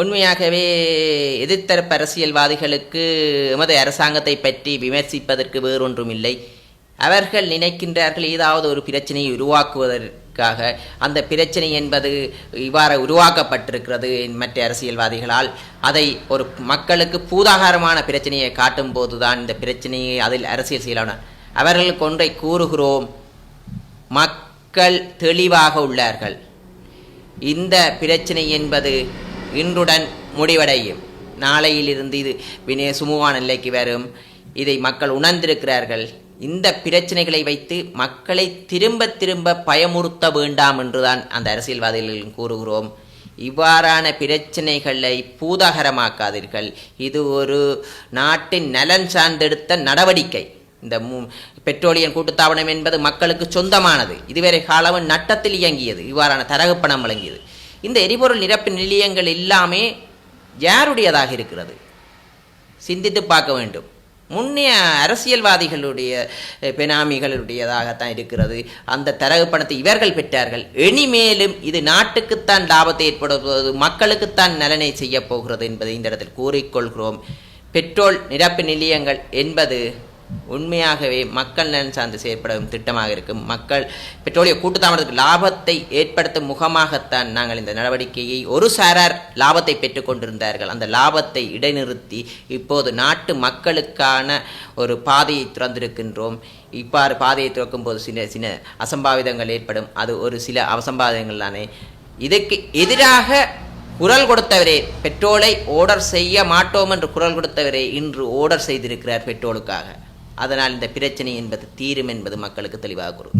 உண்மையாகவே எதிர்த்தரப்பு அரசியல்வாதிகளுக்கு எமது அரசாங்கத்தை பற்றி விமர்சிப்பதற்கு வேறொன்றும் இல்லை அவர்கள் நினைக்கின்றார்கள் ஏதாவது ஒரு பிரச்சனையை உருவாக்குவதற்காக. அந்த பிரச்சனை என்பது இவ்வாறு உருவாக்கப்பட்டிருக்கிறது மற்ற அரசியல்வாதிகளால். அதை ஒரு மக்களுக்கு பூதாகாரமான பிரச்சனையை காட்டும் போதுதான் இந்த பிரச்சனையை அதில் அரசியல் செய்யலாம் அவர்களுக்கு ஒன்றை கூறுகிறோம் மக்கள் தெளிவாக உள்ளார்கள். இந்த பிரச்சனை என்பது இன்றுடன் முடிவடையும். நாளையிலிருந்து இது வினய சுமூகமான நிலைக்கு வரும். இதை மக்கள் உணர்ந்திருக்கிறார்கள். இந்த பிரச்சனைகளை வைத்து மக்களை திரும்ப திரும்ப பயமுறுத்த வேண்டாம் என்றுதான் அந்த அரசியல்வாதிகள் கூறுகிறோம். இவ்வாறான பிரச்சனைகளை பூதாகரமாக்காதீர்கள். இது ஒரு நாட்டின் நலன் சார்ந்தெடுத்த நடவடிக்கை. இந்த பெட்ரோலியம் கூட்டுத்தாபனம் என்பது மக்களுக்கு சொந்தமானது. இதுவரை காலமும் நட்டத்தில் இயங்கியது. இவ்வாறான தரகு பணம் வழங்கியது. இந்த எரிபொருள் நிரப்பு நிலையங்கள் எல்லாமே யாருடையதாக இருக்கிறது. சிந்தித்து பார்க்க வேண்டும். முன்னைய அரசியல்வாதிகளுடைய பெனாமிகளுடையதாகத்தான் இருக்கிறது. அந்த தரகு பணத்தை இவர்கள் பெற்றார்கள். இனிமேலும் இது நாட்டுக்குத்தான் லாபத்தை ஏற்படுத்துவது மக்களுக்குத்தான் நலனை செய்ய போகிறது என்பதை இந்த இடத்தில் கூறிக்கொள்கிறோம். பெட்ரோல் நிரப்பு நிலையங்கள் என்பது உண்மையாகவே மக்கள் நலன் சார்ந்து செயற்படும் திட்டமாக இருக்கும். மக்கள் பெட்ரோலிய கூட்டுத்தாமதத்துக்கு லாபத்தை ஏற்படுத்தும் முகமாகத்தான் நாங்கள் இந்த நடவடிக்கையை ஒரு சாரார் லாபத்தை பெற்றுக்கொண்டிருந்தார்கள் அந்த லாபத்தை இடைநிறுத்தி இப்போது நாட்டு மக்களுக்கான ஒரு பாதையை திறந்திருக்கின்றோம். இவ்வாறு பாதையை திறக்கும் போது சில சில அசம்பாவிதங்கள் ஏற்படும். அது ஒரு சில அசம்பாவிதங்கள் தானே. இதுக்கு எதிராக குரல் கொடுத்தவரே பெட்ரோலை ஓர்டர் செய்ய மாட்டோம் என்று குரல் கொடுத்தவரே இன்று ஓர்டர் செய்திருக்கிறார் பெட்ரோலுக்காக. அதனால் இந்த பிரச்சனை என்பது தீரும் என்பது மக்களுக்கு தெளிவாக கூறும்.